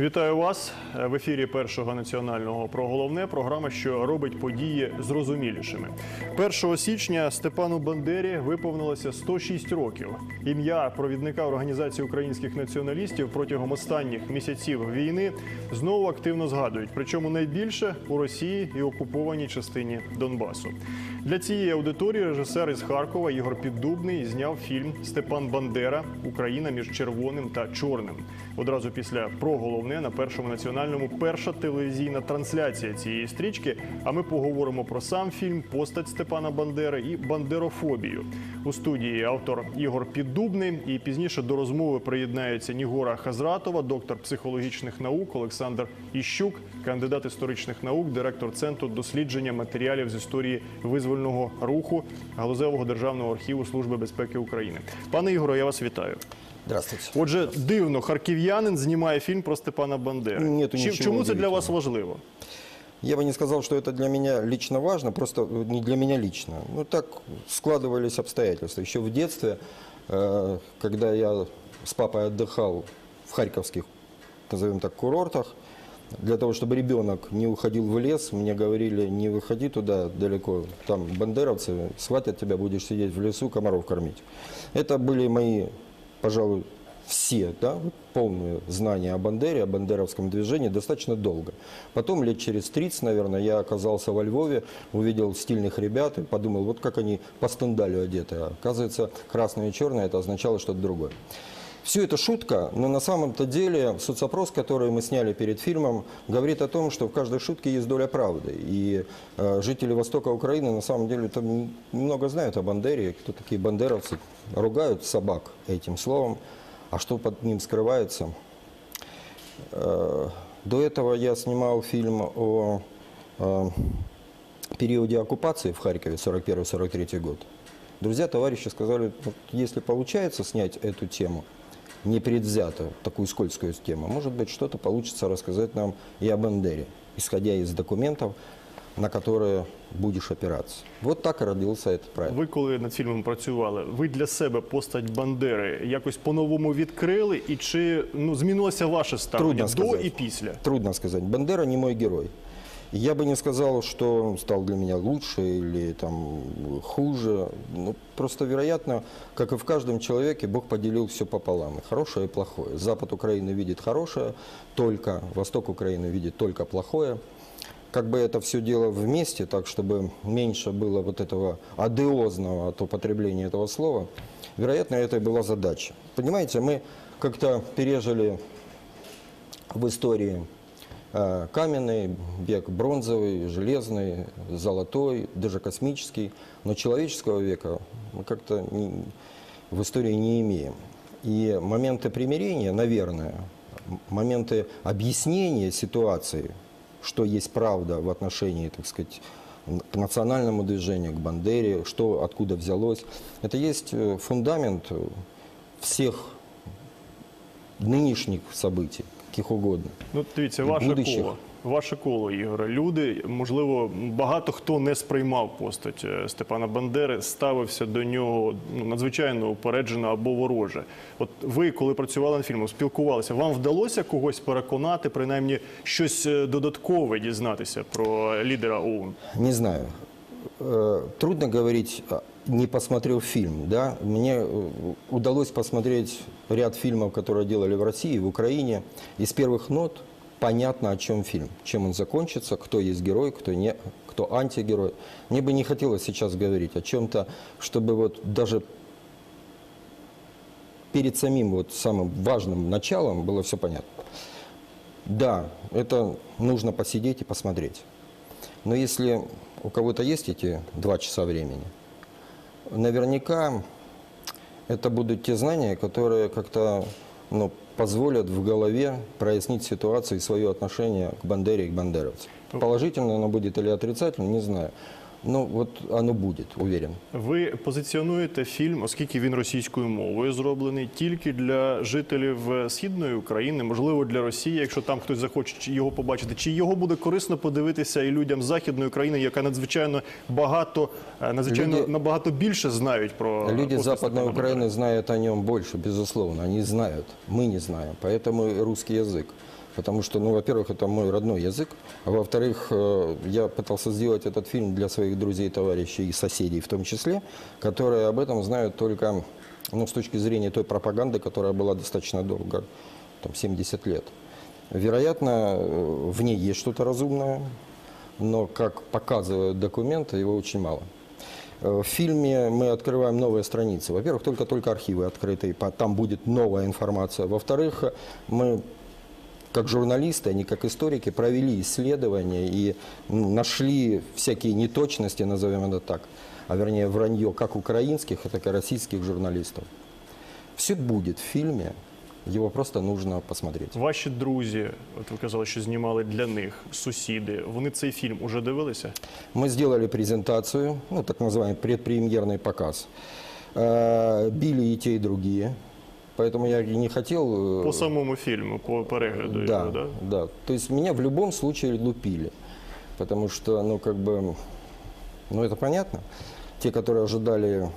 Вітаю вас в ефірі першого національного про головне програма, що робить події зрозумілішими. 1 січня Степану Бандері виповнилося 106 років. Ім'я провідника організації українських націоналістів протягом останніх місяців війни знову активно згадують. Причому найбільше у Росії і окупованій частині Донбасу. Для цієї аудиторії режисер із Харкова Ігор Піддубний зняв фільм Степан Бандера Україна між червоним та чорним. Одразу після про головне на першому національному перша телевізійна трансляція цієї стрічки. А ми поговоримо про сам фільм, постать Степана Бандери і бандерофобію. У студії автор Ігор Піддубний. І пізніше до розмови приєднається Нігора Хазратова, доктор психологічних наук Олександр Іщук, кандидат історичних наук, директор центру дослідження матеріалів з історії визвольного руху Галузевого державного архіву Служби безпеки України. Пане Ігоре, я вас вітаю. Здравствуйте. Отже, дивно, харків'янин знімає фільм про Степана Бандери. Нету Чи- нічого Чому це для удивительного. вас важливо? Я бы не сказал, что это для меня лично важно, просто э, не для меня лично. Ну так складывались обстоятельства. Еще в детстве, э, когда я с папой отдыхал в харьковских, назовем так, курортах, для того, чтобы ребенок не уходил в лес, мне говорили, не выходи туда далеко, там бандеровцы схватят тебя, будешь сидеть в лесу, комаров кормить. Это были мои, пожалуй, все, да, полные знания о Бандере, о бандеровском движении достаточно долго. Потом, лет через 30, наверное, я оказался во Львове, увидел стильных ребят и подумал, вот как они по стендалю одеты. А оказывается, красное и черное это означало что-то другое. Все это шутка, но на самом-то деле соцопрос, который мы сняли перед фильмом, говорит о том, что в каждой шутке есть доля правды. И э, жители Востока Украины на самом деле там немного знают о Бандере, кто такие бандеровцы, ругают собак этим словом, а что под ним скрывается. Э, До этого я снимал фильм о э, периоде оккупации в Харькове 41-43 год. Друзья, товарищи сказали, если получается снять эту тему, непредвзято, такую скользкую тему, может быть, что-то получится рассказать нам и о Бандере, исходя из документов, на которые будешь опираться. Вот так и родился этот проект. Ви коли над фільмом працювали, ви для себе постать Бандери якось по-новому відкрили, і чи ну змінилося ваше ставлення Трудно до сказати. і після? Трудно сказать. Бандера не мой герой. Я бы не сказал, что он стал для меня лучше или там хуже. Ну, просто, вероятно, как и в каждом человеке, Бог поделил все пополам, и хорошее, и плохое. Запад Украины видит хорошее только, Восток Украины видит только плохое. Как бы это все дело вместе, так чтобы меньше было вот этого адеозного от употребления этого слова, вероятно, это и была задача. Понимаете, мы как-то пережили в истории каменный век, бронзовый, железный, золотой, даже космический, но человеческого века мы как-то в истории не имеем. И моменты примирения, наверное, моменты объяснения ситуации, что есть правда в отношении, так сказать, к национальному движению, к Бандере, что откуда взялось, это есть э, фундамент э, всех нынешних событий, каких угодно. Ну, дивіться, ваше Будущих. коло. Ваше коло, Ігоре. Люди, можливо, багато хто не сприймав постать е, Степана Бандери, ставився до нього ну, надзвичайно упереджено або вороже. От ви, коли працювали над фільмом, спілкувалися, вам вдалося когось переконати, принаймні щось е, додаткове дізнатися про лідера ОУН? Не знаю. Э, Трудно говорить, а, не посмотрел фильм. Да? Мне э, удалось посмотреть ряд фильмов, которые делали в России, в Украине. Из первых нот понятно, о чем фильм, чем он закончится, кто есть герой, кто, не, кто антигерой. Мне бы не хотелось сейчас говорить о чем-то, чтобы вот даже перед самим вот самым важным началом было все понятно. Да, это нужно посидеть и посмотреть. Но если у кого-то есть эти два часа времени, наверняка это будут те знания, которые как-то ну, позволят в голове прояснить ситуацию и свое отношение к Бандере и к бандеровцам. Положительно оно будет или отрицательно, не знаю. Ну, вот оно будет, уверен. Ви позиціонуєте фільм, оскільки він російською мовою зроблений, тільки для жителів е, східної України, можливо, для Росії, якщо там хтось захоче його побачити. Чи його буде корисно подивитися і людям західної країни, яка надзвичайно багато, е, надзвичайно Люди- набагато більше знають про Люди постать Западной Степана Бандери? Украины знают о нем больше, безусловно. Они знают, мы не знаем. Поэтому и русский язык Потому что, ну, во-первых, это мой родной язык, а во-вторых, э, я пытался сделать этот фильм для своих друзей, товарищей и соседей в том числе, которые об этом знают только ну, с точки зрения той пропаганды, которая была достаточно долго, там, 70 лет. Вероятно, э, в ней есть что-то разумное, но, как показывают документы, его очень мало. Э, В фильме мы открываем новые страницы. Во-первых, только-только архивы открыты, там будет новая информация. Во-вторых, мы как журналисты, а не как историки, провели исследования и ну, нашли всякие неточности, назовем это так, а вернее вранье как украинских, так и российских журналистов. Все будет в фильме, его просто нужно посмотреть. Ваші друзі, от ви казали, що знімали для них сусіди. Вони цей фільм уже дивилися? Мы сделали презентацию, ну, так называемый предпремьерный показ. Э, Били и те, и другие. Поэтому я и не хотел... э, По самому фільму, по перегляду да, його, да? да. То есть меня в любом случае лупили. Потому что, ну, как бы, ну, это понятно. Те, которые ожидали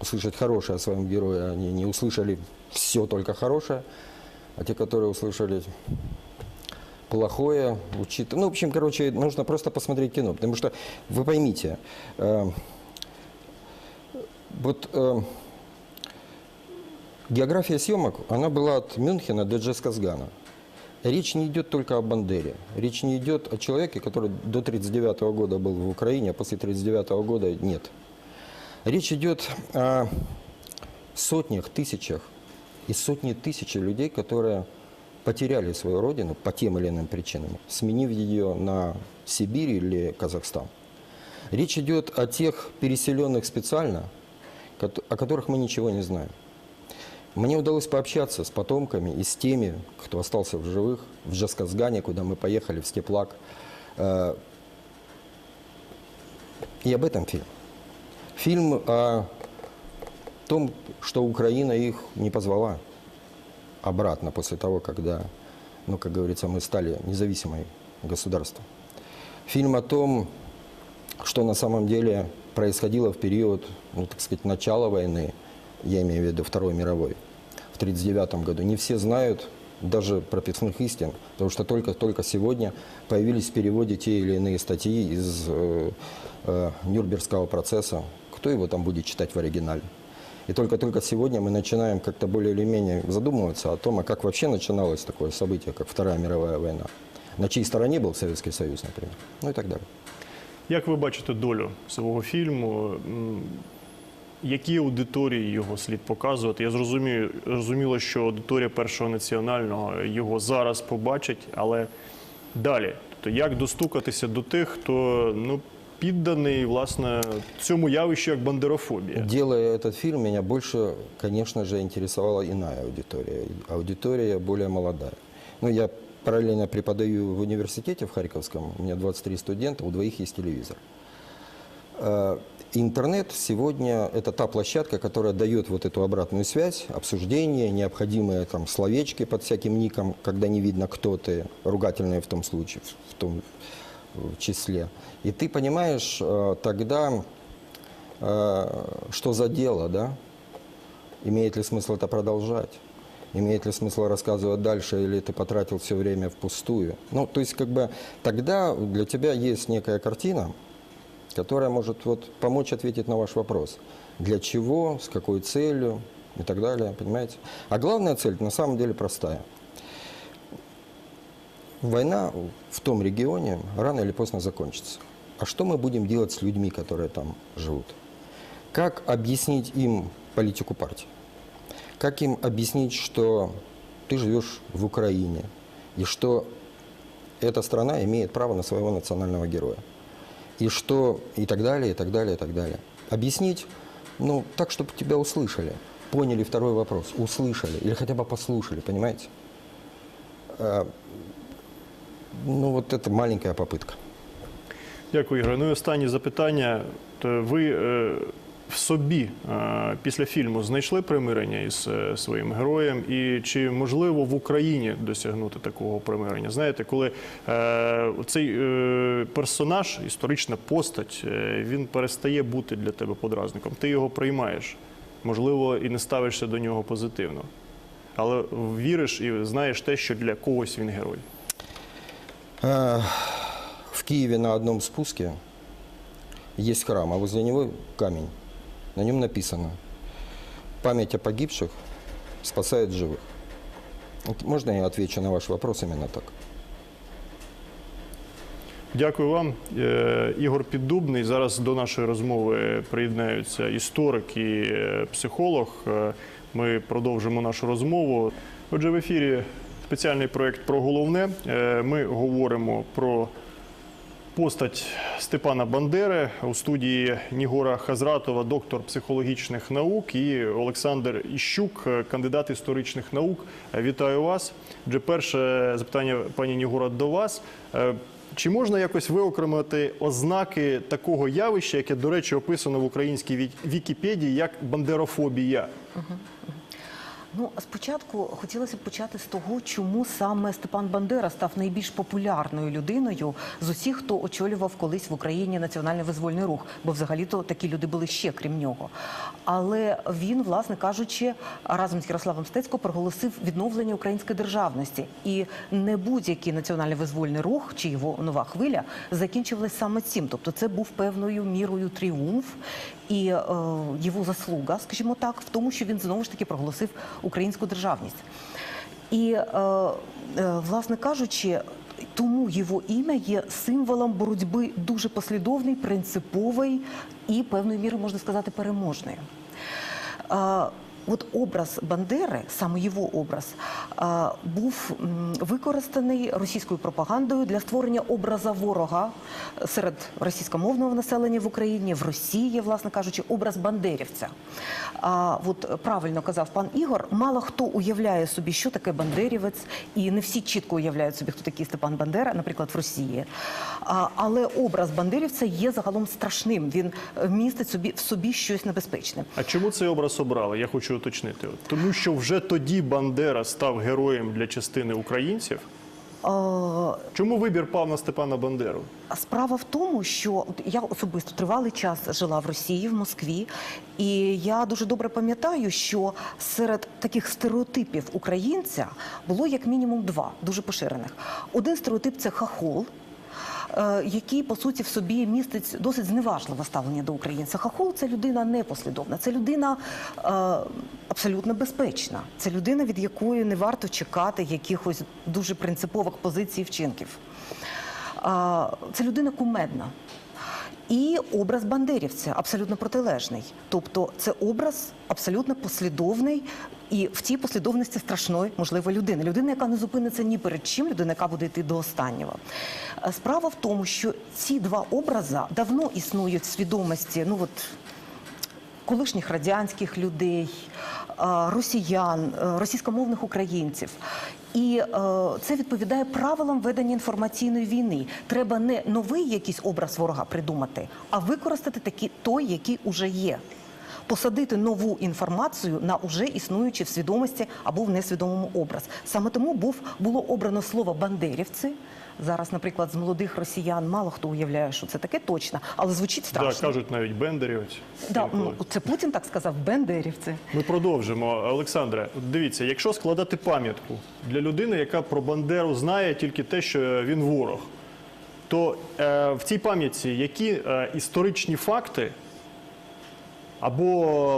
услышать хорошее о своем герое, они не услышали все только хорошее. А те, которые услышали плохое, учитывая... Ну, в общем, короче, нужно просто посмотреть кино. Потому что, вы поймите, э, вот э, география съемок, она была от Мюнхена до Джесказгана. Речь не идет только о Бандере. Речь не идет о человеке, который до 1939 года был в Украине, а после 1939 года нет. Речь идет о сотнях, тысячах и сотни тысяч людей, которые потеряли свою родину по тем или иным причинам, сменив ее на Сибирь или Казахстан. Речь идет о тех переселенных специально, о которых мы ничего не знаем. Мне удалось пообщаться с потомками и с теми, кто остался в живых, в Джасказгане, куда мы поехали, в Степлак. Э, И об этом фильм. Фильм о том, что Украина их не позвала обратно после того, когда, ну, как говорится, мы стали независимой государством. Фильм о том, что на самом деле происходило в период, ну, так сказать, начала войны, я имею в виду Второй мировой, в 1939 году. Не все знают даже прописных истин, потому что только-только сегодня появились в переводе те или иные статьи из э, э, Нюрнбергского процесса. Кто его там будет читать в оригинале? И только-только сегодня мы начинаем как-то более или менее задумываться о том, а как вообще начиналось такое событие, как Вторая мировая война. На чьей стороне был Советский Союз, например. Ну и так далее. Як ви бачите долю свого фільму? Які аудиторії його слід показувати? Я зрозумію, зрозуміло, що аудиторія першого національного його зараз побачить, але далі. Тобто, як достукатися до тих, хто ну, підданий власне цьому явищу як бандерофобія? Делая этот фильм, меня больше, конечно же, интересовала иная аудитория. Аудитория более молодая. Ну, я параллельно преподаю в университете в Харьковском. У меня 23 студента, у двоих есть телевизор. Интернет сегодня – это та площадка, которая дает вот эту обратную связь, обсуждение, необходимые там словечки под всяким ником, когда не видно, кто ты, ругательные в том случае, в том э, числе. И ты понимаешь э, тогда, э, что за дело, да? Имеет ли смысл это продолжать? Имеет ли смысл рассказывать дальше, или ты потратил все время впустую? Ну, то есть, как бы, тогда для тебя есть некая картина, которая может вот помочь ответить на ваш вопрос. Для чего, с какой целью и так далее, понимаете? А главная цель на самом деле простая. Война в том регионе рано или поздно закончится. А что мы будем делать с людьми, которые там живут? Как объяснить им политику партии? Как им объяснить, что ты живешь в Украине и что эта страна имеет право на своего национального героя? И что и так далее, и так далее, и так далее. Объяснить, ну, так, чтобы тебя услышали. Поняли второй вопрос, услышали или хотя бы послушали, понимаете? А, Ну, вот это маленькая попытка. Дякую, Ігор. Ну і останнє запитання. То ви е, в собі е, після фільму знайшли примирення із е, своїм героєм? І чи можливо в Україні досягнути такого примирення? Знаєте, коли е, цей персонаж, історична постать, він перестає бути для тебе подразником, ти його приймаєш, можливо, і не ставишся до нього позитивно. але віриш і знаєш те, що для когось він герой. В Киеве на одном спуске есть храм, а возле него камень. На нем написано «Память о погибших спасает живых». Можно я отвечу на ваш вопрос именно так? Дякую вам, Е, Ігор Піддубний. Зараз до нашої розмови приєднаються історик і е, психолог. Е, Ми продовжимо нашу розмову. Отже, в ефірі спеціальний проєкт про головне. Ми говоримо про постать Степана Бандери у студії Нігора Хазратова, доктор психологічних наук, і Олександр Іщук, кандидат історичних наук. Вітаю вас. Отже, перше запитання, пані Нігора, до вас. Е, Чи можна якось виокремити ознаки такого явища, яке, до речі, описано в українській Вікіпедії як бандерофобія? Ну, спочатку хотілося б почати з того, чому саме Степан Бандера став найбільш популярною людиною з усіх, хто очолював колись в Україні національний визвольний рух, бо взагалі-то такі люди були ще крім нього. Але він, власне кажучи, разом з Ярославом Стецько проголосив відновлення української державності, і не будь-який національний визвольний рух чи його нова хвиля закінчувалась саме цим. Тобто, це був певною мірою тріумф і е, його заслуга, скажімо так, в тому, що він знову ж таки проголосив українську державність. І, е, е, власне кажучи, тому його ім'я є символом боротьби дуже послідовної, принципової і певною мірою можна сказати переможної. Е, От образ Бандери, саме його образ, був використаний російською пропагандою для створення образа ворога серед російськомовного населення в Україні, в Росії, власне кажучи, образ бандерівця. А от правильно казав пан Ігор, мало хто уявляє собі, що таке бандерівець, і не всі чітко уявляють собі, хто такий Степан Бандера, наприклад, в Росії. Але образ бандерівця є загалом страшним. Він е, містить собі в собі щось небезпечне. А чому цей образ обрали? Я хочу уточнити. Тому що вже тоді Бандера став героєм для частини українців. Чому вибір пав на Степана Бандеру? Справа в тому, що я особисто тривалий час жила в Росії, в Москві, і я дуже добре пам'ятаю, що серед таких стереотипів українця було як мінімум два дуже поширених. Один стереотип це хахол. Е, Який по суті в собі містить досить зневажливе ставлення до українця. Хахол це людина непослідовна, це людина е, абсолютно безпечна. Це людина, від якої не варто чекати якихось дуже принципових позицій і вчинків. Це людина кумедна. І образ бандерівця абсолютно протилежний. Тобто це образ абсолютно послідовний і в цій послідовності страшної, можливо, людини. Людина, яка не зупиниться ні перед чим, людина, яка буде йти до останнього. Е, Справа в тому, що ці два образи давно існують в свідомості. Ну от колишніх радянських людей, е, росіян, е, російськомовних українців. І е, це відповідає правилам ведення інформаційної війни. Треба не новий якийсь образ ворога придумати, а використати такі, той, який уже є. Посадити нову інформацію на уже існуючі в свідомості або в несвідомому образ. Саме тому був було обрано слово бандерівці. Зараз, наприклад, з молодих росіян мало хто уявляє, що це таке точно, але звучить Да, страшно. кажуть навіть бендерівець. Да, ну, це Путін так сказав, бендерівці. Ми продовжимо. Олександре, дивіться, якщо складати пам'ятку для людини, яка про Бандеру знає тільки те, що він ворог, то е, в цій пам'ятці які е, історичні факти або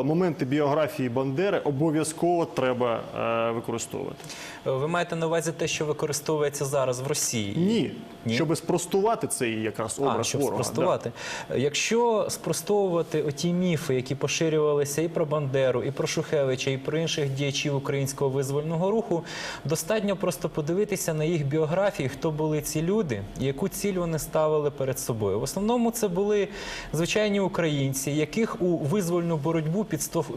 моменти біографії Бандери обов'язково треба е, використовувати? Ви маєте на увазі те, що використовується зараз в Росії? Ні, Ні? щоб спростувати цей якраз образ а, щоб ворога. да. Якщо спростовувати оті міфи, які поширювалися і про Бандеру, і про Шухевича, і про інших діячів українського визвольного руху, достатньо просто подивитися на їх біографії, хто були ці люди і яку ціль вони ставили перед собою. В основному це були звичайні українці, яких у визвольну боротьбу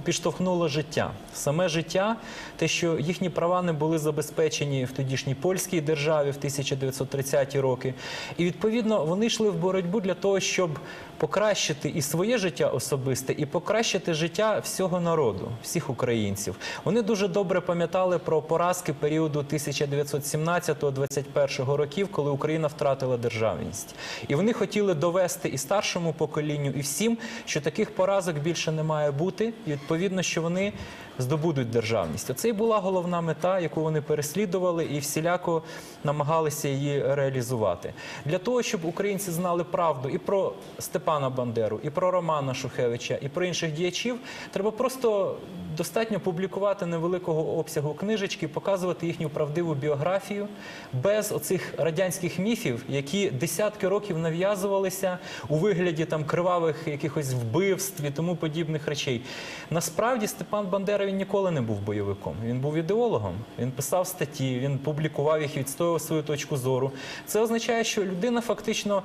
підштовхнуло життя. Саме життя, те, що їхні права не були забезпечені в тодішній польській державі в 1930-ті роки. І відповідно вони йшли в боротьбу для того, щоб покращити і своє життя особисте, і покращити життя всього народу, всіх українців. Вони дуже добре пам'ятали про поразки періоду 1917-21 років, коли Україна втратила державність. І вони хотіли довести і старшому поколінню, і всім, що таких поразок більше не має бути, і відповідно, що вони здобудуть державність. Оце і була головна мета, яку вони переслідували і всіляко намагалися її реалізувати. Для того, щоб українці знали правду і про Степана Бандеру, і про Романа Шухевича, і про інших діячів, треба просто достатньо публікувати невеликого обсягу книжечки, показувати їхню правдиву біографію без оцих радянських міфів, які десятки років нав'язувалися у вигляді там кривавих якихось вбивств і тому подібних речей. Насправді Степан Бандера він ніколи не був бойовиком. Він був ідеологом. Він писав статті, він публікував їх, відстоював свою точку зору. Це означає, що людина фактично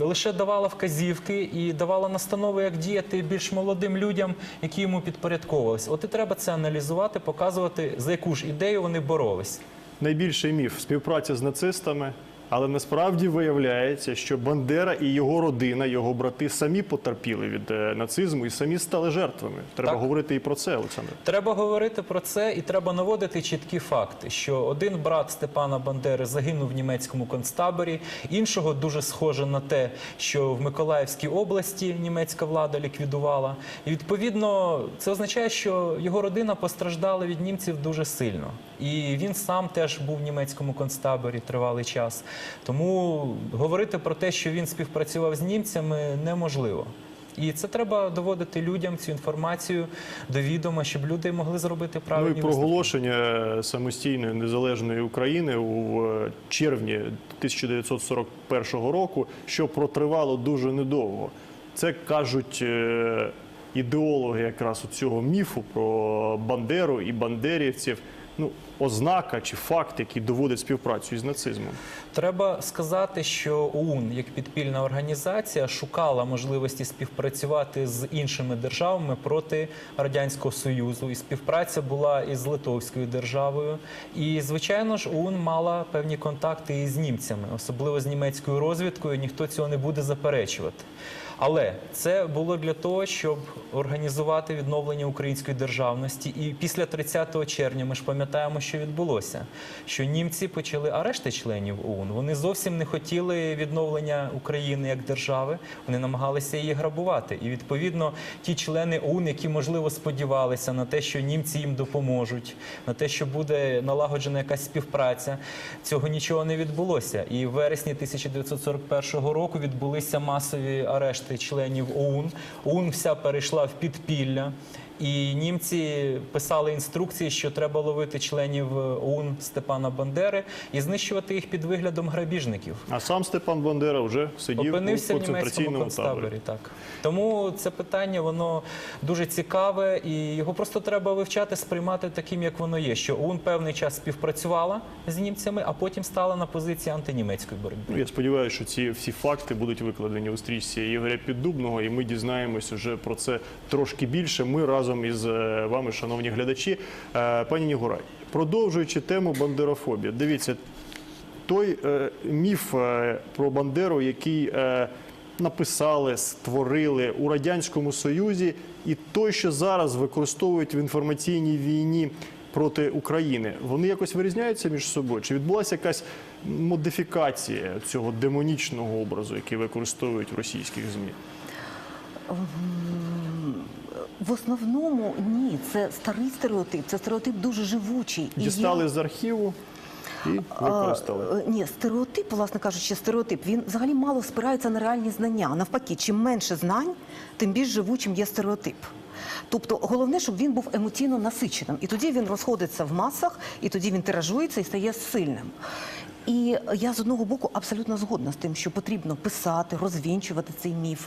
лише давала вказівки і давала настанови, як діяти більш молодим людям, які йому підпорядковувалися. От і треба це аналізувати, показувати, за яку ж ідею вони боролись. Найбільший міф співпраця з нацистами. Але насправді виявляється, що Бандера і його родина, його брати самі потерпіли від е, нацизму і самі стали жертвами. Треба Так. говорити і про це, Олександр. Треба говорити про це і треба наводити чіткі факти, що один брат Степана Бандери загинув в німецькому концтаборі, іншого дуже схоже на те, що в Миколаївській області німецька влада ліквідувала. І відповідно це означає, що його родина постраждала від німців дуже сильно. І він сам теж був в німецькому концтаборі тривалий час. Тому говорити про те, що він співпрацював з німцями, неможливо. І це треба доводити людям цю інформацію до відома, щоб люди могли зробити Ну і проголошення самостійної незалежної України у е, червні 1941 року, що протривало дуже недовго. Це кажуть е, ідеологи якраз цього міфу про Бандеру і бандерівців. Ну, ознака чи факт, який доводить співпрацю із нацизмом. Треба сказати, що ОУН як підпільна організація шукала можливості співпрацювати з іншими державами проти радянського союзу. І співпраця була із Литовською державою. І звичайно ж, ОУН мала певні контакти із німцями, особливо з німецькою розвідкою. Ніхто цього не буде заперечувати. Але це було для того, щоб організувати відновлення української державності. І після 30 червня ми ж пам'ятаємо, що відбулося. Що німці почали арешти членів ОУН. Вони зовсім не хотіли відновлення України як держави. Вони намагалися її грабувати. І відповідно ті члени ОУН, які можливо сподівалися на те, що німці їм допоможуть, на те, що буде налагоджена якась співпраця, цього нічого не відбулося. І в вересні 1941 року відбулися масові арешти членів ОУН. ОУН вся перейшла в підпілля. І німці писали інструкції, що треба ловити членів ОУН Степана Бандери і знищувати їх під виглядом грабіжників. А сам Степан Бандера вже сидів Опинився у в концентраційному таборі. концтаборі. Так тому це питання воно дуже цікаве, і його просто треба вивчати, сприймати таким, як воно є. Що ОУН певний час співпрацювала з німцями, а потім стала на позиції антинімецької боротьби. Ну, я сподіваюся, що ці всі факти будуть викладені у стрічці Ігоря Піддубного, і ми дізнаємось уже про це трошки більше. Ми разом із е, вами, шановні глядачі. Е, Пані Нігурай, продовжуючи тему бандерофобії, дивіться, той е, міф про Бандеру, який написали, створили у Радянському Союзі, і той, що зараз використовують в інформаційній війні проти України, вони якось вирізняються між собою? Чи відбулася якась модифікація цього демонічного образу, який використовують в російських ЗМІ? В основному ні, це старий стереотип, це стереотип дуже живучий. І Дістали я- з архіву і використали. Е, Ні, стереотип, власне кажучи, стереотип, він взагалі мало спирається на реальні знання. Навпаки, чим менше знань, тим більш живучим є стереотип. Тобто головне, щоб він був емоційно насиченим. І тоді він розходиться в масах, і тоді він тиражується і стає сильним. І я з одного боку абсолютно згодна з тим, що потрібно писати, розвінчувати цей міф.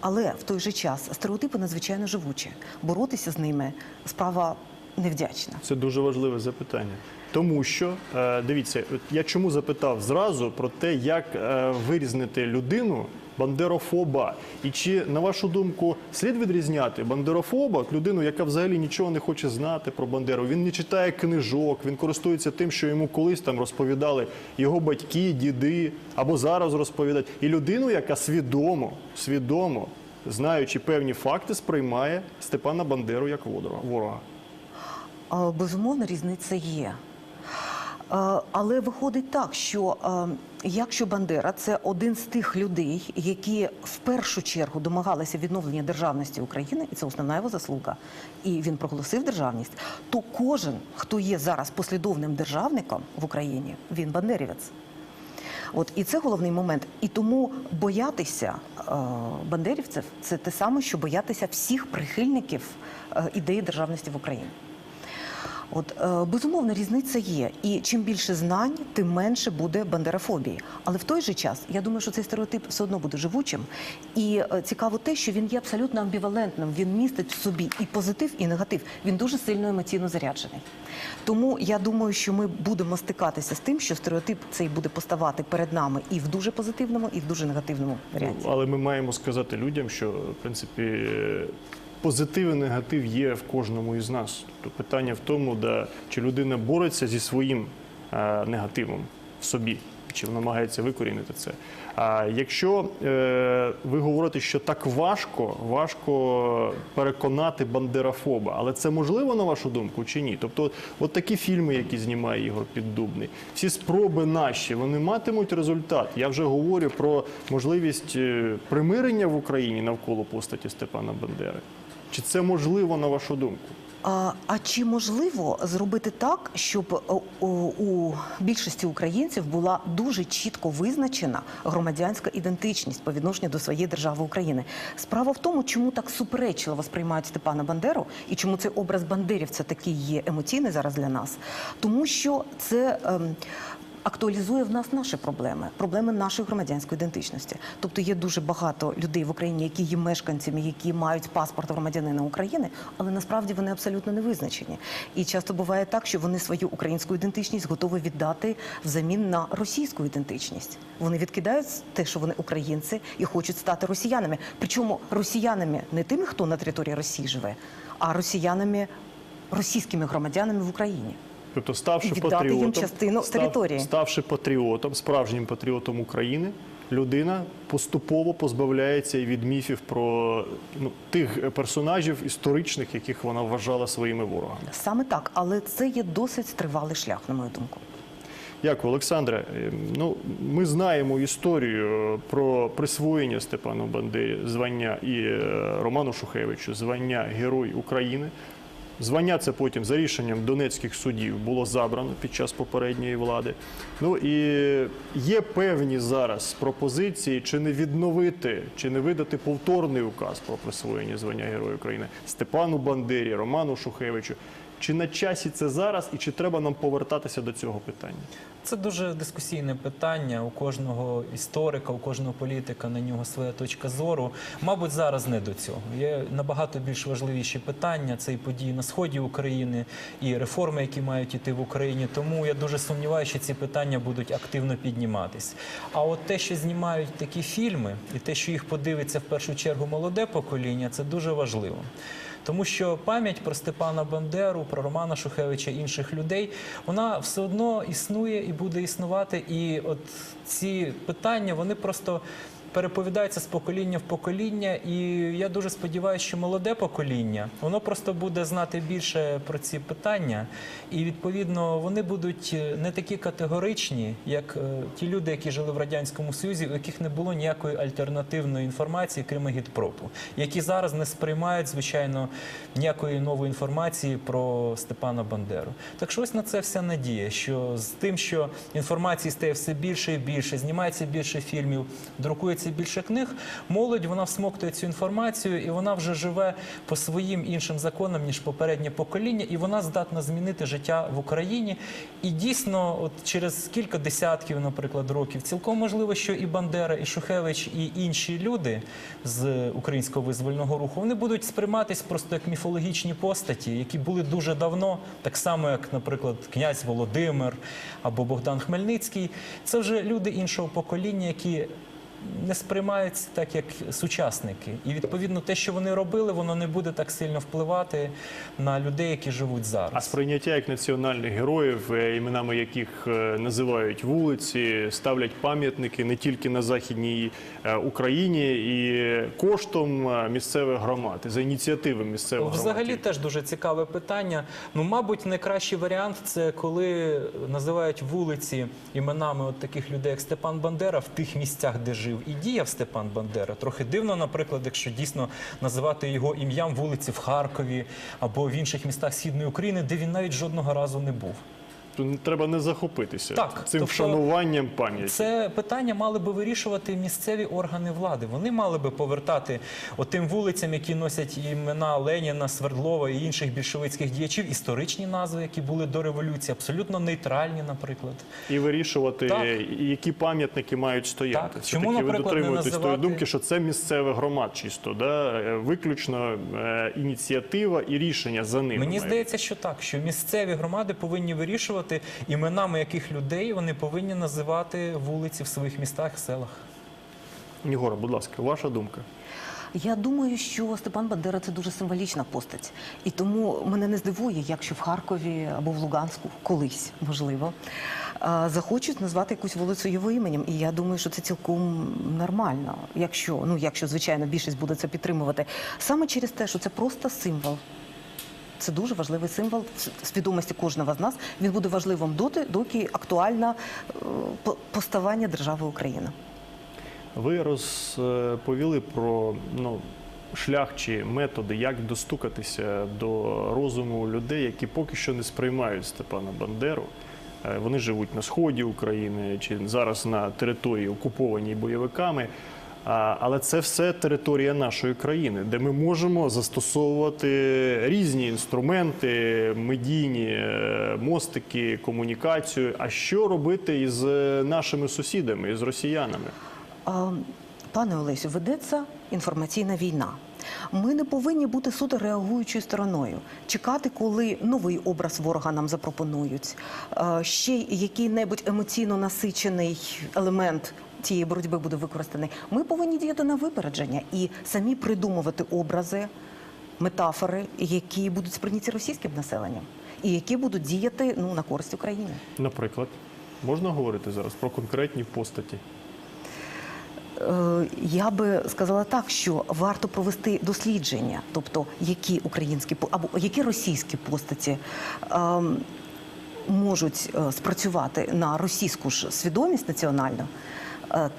Але в той же час стереотипи надзвичайно живучі. Боротися з ними справа невдячна. Це дуже важливе запитання. Тому що е, дивіться, я чому запитав зразу про те, як е, вирізнити людину бандерофоба, і чи на вашу думку слід відрізняти бандерофоба людину, яка взагалі нічого не хоче знати про Бандеру. Він не читає книжок, він користується тим, що йому колись там розповідали його батьки, діди або зараз розповідають, і людину, яка свідомо, свідомо, знаючи певні факти, сприймає Степана Бандеру як ворога. Безумовно, різниця є. Е, Але виходить так, що е, якщо Бандера це один з тих людей, які в першу чергу домагалися відновлення державності України, і це основна його заслуга, і він проголосив державність, то кожен, хто є зараз послідовним державником в Україні, він бандерівець. От і це головний момент. І тому боятися е, бандерівців це те саме, що боятися всіх прихильників е, ідеї державності в Україні. От е, безумовно, різниця є. І чим більше знань, тим менше буде бандерофобії. Але в той же час я думаю, що цей стереотип все одно буде живучим. І е, цікаво те, що він є абсолютно амбівалентним. Він містить в собі і позитив, і негатив. Він дуже сильно емоційно заряджений. Тому я думаю, що ми будемо стикатися з тим, що стереотип цей буде поставати перед нами і в дуже позитивному, і в дуже негативному варіанті. Ну, але ми маємо сказати людям, що в принципі позитив і негатив є в кожному із нас. Тобто питання в тому, да, чи людина бореться зі своїм е, негативом в собі, чи вона намагається викорінити це. А якщо е, ви говорите, що так важко, важко переконати бандерафоба, але це можливо на вашу думку чи ні? Тобто, от такі фільми, які знімає Ігор Піддубний, всі спроби наші, вони матимуть результат. Я вже говорю про можливість е, примирення в Україні навколо постаті Степана Бандери. Чи це можливо на вашу думку? А, а чи можливо зробити так, щоб о, о, у більшості українців була дуже чітко визначена громадянська ідентичність по відношенню до своєї держави України? Справа в тому, чому так суперечливо сприймають Степана Бандеру і чому цей образ бандерівця такий є емоційний зараз для нас, тому що це. Ем, Актуалізує в нас наші проблеми, проблеми нашої громадянської ідентичності. Тобто є дуже багато людей в Україні, які є мешканцями, які мають паспорт громадянина України, але насправді вони абсолютно не визначені. І часто буває так, що вони свою українську ідентичність готові віддати взамін на російську ідентичність. Вони відкидають те, що вони українці, і хочуть стати росіянами. Причому росіянами не тими, хто на території Росії живе, а росіянами, російськими громадянами в Україні. Тобто, ставши І віддати їм патріотом, частину території. ставши патріотом, справжнім патріотом України, людина поступово позбавляється і від міфів про ну, тих персонажів історичних, яких вона вважала своїми ворогами. Саме так, але це є досить тривалий шлях, на мою думку. Дякую, Олександре. Е, Ну, ми знаємо історію про присвоєння Степану Бандері звання і е, Роману Шухевичу звання Герой України. Звання це потім за рішенням донецьких судів було забрано під час попередньої влади. Ну і є певні зараз пропозиції, чи не відновити, чи не видати повторний указ про присвоєння звання Героя України Степану Бандері, Роману Шухевичу. Чи на часі це зараз, і чи треба нам повертатися до цього питання? Це дуже дискусійне питання. У кожного історика, у кожного політика на нього своя точка зору. Мабуть, зараз не до цього. Є набагато більш важливіші питання. Це і події на сході України, і реформи, які мають іти в Україні. Тому я дуже сумніваюся, що ці питання будуть активно підніматись. А от те, що знімають такі фільми, і те, що їх подивиться в першу чергу молоде покоління, це дуже важливо. Тому що пам'ять про Степана Бандеру, про Романа Шухевича інших людей, вона все одно існує і буде існувати. І от ці питання вони просто переповідаються з покоління в покоління. І я дуже сподіваюся, що молоде покоління воно просто буде знати більше про ці питання, і відповідно вони будуть е, не такі категоричні, як е, ті люди, які жили в радянському союзі, у яких не було ніякої альтернативної інформації, крім агітпропу, які зараз не сприймають звичайно ніякої нової інформації про Степана Бандеру. Так що ось на це вся надія, що з тим, що інформації стає все більше і більше, знімається більше фільмів, друкується більше книг, молодь вона всмоктує цю інформацію і вона вже живе по своїм іншим законам ніж попереднє покоління, і вона здатна змінити життя в Україні. І дійсно, от через кілька десятків, наприклад, років, цілком можливо, що і Бандера, і Шухевич, і інші люди з українського визвольного руху вони будуть сприйматись просто як міфологічні постаті, які були дуже давно, так само як, наприклад, князь Володимир або Богдан Хмельницький. Це вже люди іншого покоління, які не сприймаються так, як сучасники. І відповідно те, що вони робили, воно не буде так сильно впливати на людей, які живуть зараз. А сприйняття як національних героїв, е, іменами яких е, називають вулиці, ставлять пам'ятники не тільки на західній е, Україні і коштом місцевих громад, за ініціативи місцевих громад. Взагалі теж дуже цікаве питання. Ну, мабуть, найкращий варіант це коли називають вулиці іменами от таких людей, як Степан Бандера, в тих місцях, де жив і діяв Степан Бандера. Трохи дивно, наприклад, якщо дійсно називати його ім'ям вулиці в Харкові або в інших містах Східної України, де він навіть жодного разу не був. Треба не захопитися Так, цим тобто вшануванням пам'яті. Це питання мали би вирішувати місцеві органи влади. Вони мали би повертати отим вулицям, які носять імена Леніна, Свердлова і інших більшовицьких діячів, історичні назви, які були до революції, абсолютно нейтральні, наприклад. І вирішувати, Так. які пам'ятники мають стояти. Так. Чому, ви наприклад, не дотримуєтесь тої думки, що це місцеве громад чисто, да? е, виключно е, ініціатива і рішення за ними. Мені здається, що так, що місцеві громади повинні вирішувати іменами яких людей вони повинні називати вулиці в своїх містах, селах. Єгора, будь ласка, ваша думка. Я думаю, що Степан Бандера це дуже символічна постать, і тому мене не здивує, якщо в Харкові або в Луганську колись можливо захочуть назвати якусь вулицю його іменем. І я думаю, що це цілком нормально, якщо ну якщо звичайно більшість буде це підтримувати, саме через те, що це просто символ. Це дуже важливий символ свідомості кожного з нас. Він буде важливим доти, доки актуальне поставання держави Україна. Ви розповіли про ну, шлях чи методи, як достукатися до розуму людей, які поки що не сприймають Степана Бандеру. Е, Вони живуть на сході України чи зараз на території окупованій бойовиками. Але це все територія нашої країни, де ми можемо застосовувати різні інструменти, медійні е, мостики, комунікацію. А що робити із е, нашими сусідами, із росіянами? Пане Олесю, ведеться інформаційна війна. Ми не повинні бути суто реагуючою стороною, чекати, коли новий образ ворога нам запропонують. Ще який-небудь емоційно насичений елемент цієї боротьби буде використаний. Ми повинні діяти на випередження і самі придумувати образи, метафори, які будуть сприйняті російським населенням, і які будуть діяти ну на користь України. Наприклад, можна говорити зараз про конкретні постаті? Е, Я би сказала так, що варто провести дослідження, тобто які українські або які російські постаті ем, можуть е, спрацювати на російську ж свідомість національну,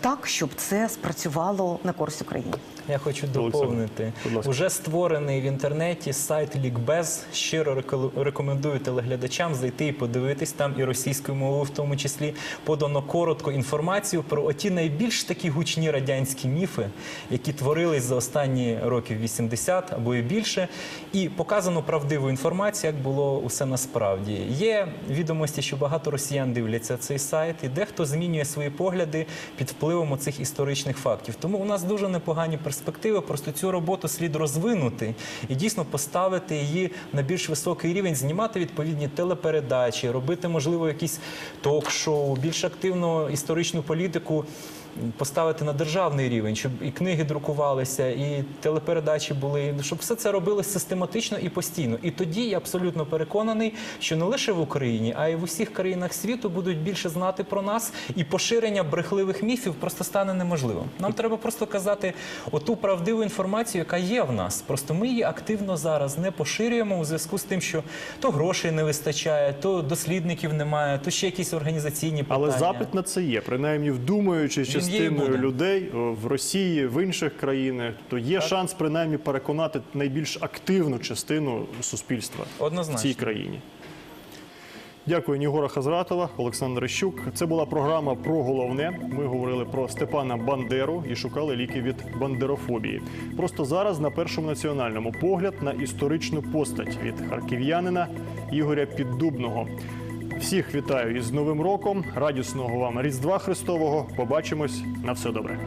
так, щоб це спрацювало на користь України. Я хочу доповнити. Уже створений в інтернеті сайт Лікбез. Щиро рекомендую телеглядачам зайти і подивитись там і російською мовою, в тому числі подано коротко інформацію про оті найбільш такі гучні радянські міфи, які творились за останні років 80 або і більше, і показано правдиву інформацію, як було усе насправді. Є відомості, що багато росіян дивляться цей сайт, і дехто змінює свої погляди під впливом оцих історичних фактів. Тому у нас дуже непогані перспективи. Просто цю роботу слід розвинути і дійсно поставити її на більш високий рівень, знімати відповідні телепередачі, робити, можливо, якісь ток-шоу, більш активну історичну політику. Поставити на державний рівень, щоб і книги друкувалися, і телепередачі були, щоб все це робилось систематично і постійно. І тоді я абсолютно переконаний, що не лише в Україні, а й в усіх країнах світу будуть більше знати про нас, і поширення брехливих міфів просто стане неможливим. Нам треба просто казати оту правдиву інформацію, яка є в нас. Просто ми її активно зараз не поширюємо у зв'язку з тим, що то грошей не вистачає, то дослідників немає, то ще якісь організаційні питання. Але запит на це є, принаймні є і частиною людей в Росії, в інших країнах, то є шанс принаймні переконати найбільш активну частину суспільства в цій країні. Дякую, Нігора Хазратова, Олександр Іщук. Це була програма про головне. Ми говорили про Степана Бандеру і шукали ліки від бандерофобії. Просто зараз на першому національному погляд на історичну постать від харків'янина Ігоря Піддубного. Всіх вітаю із Новим роком, радісного вам Різдва Христового. Побачимось на все добре.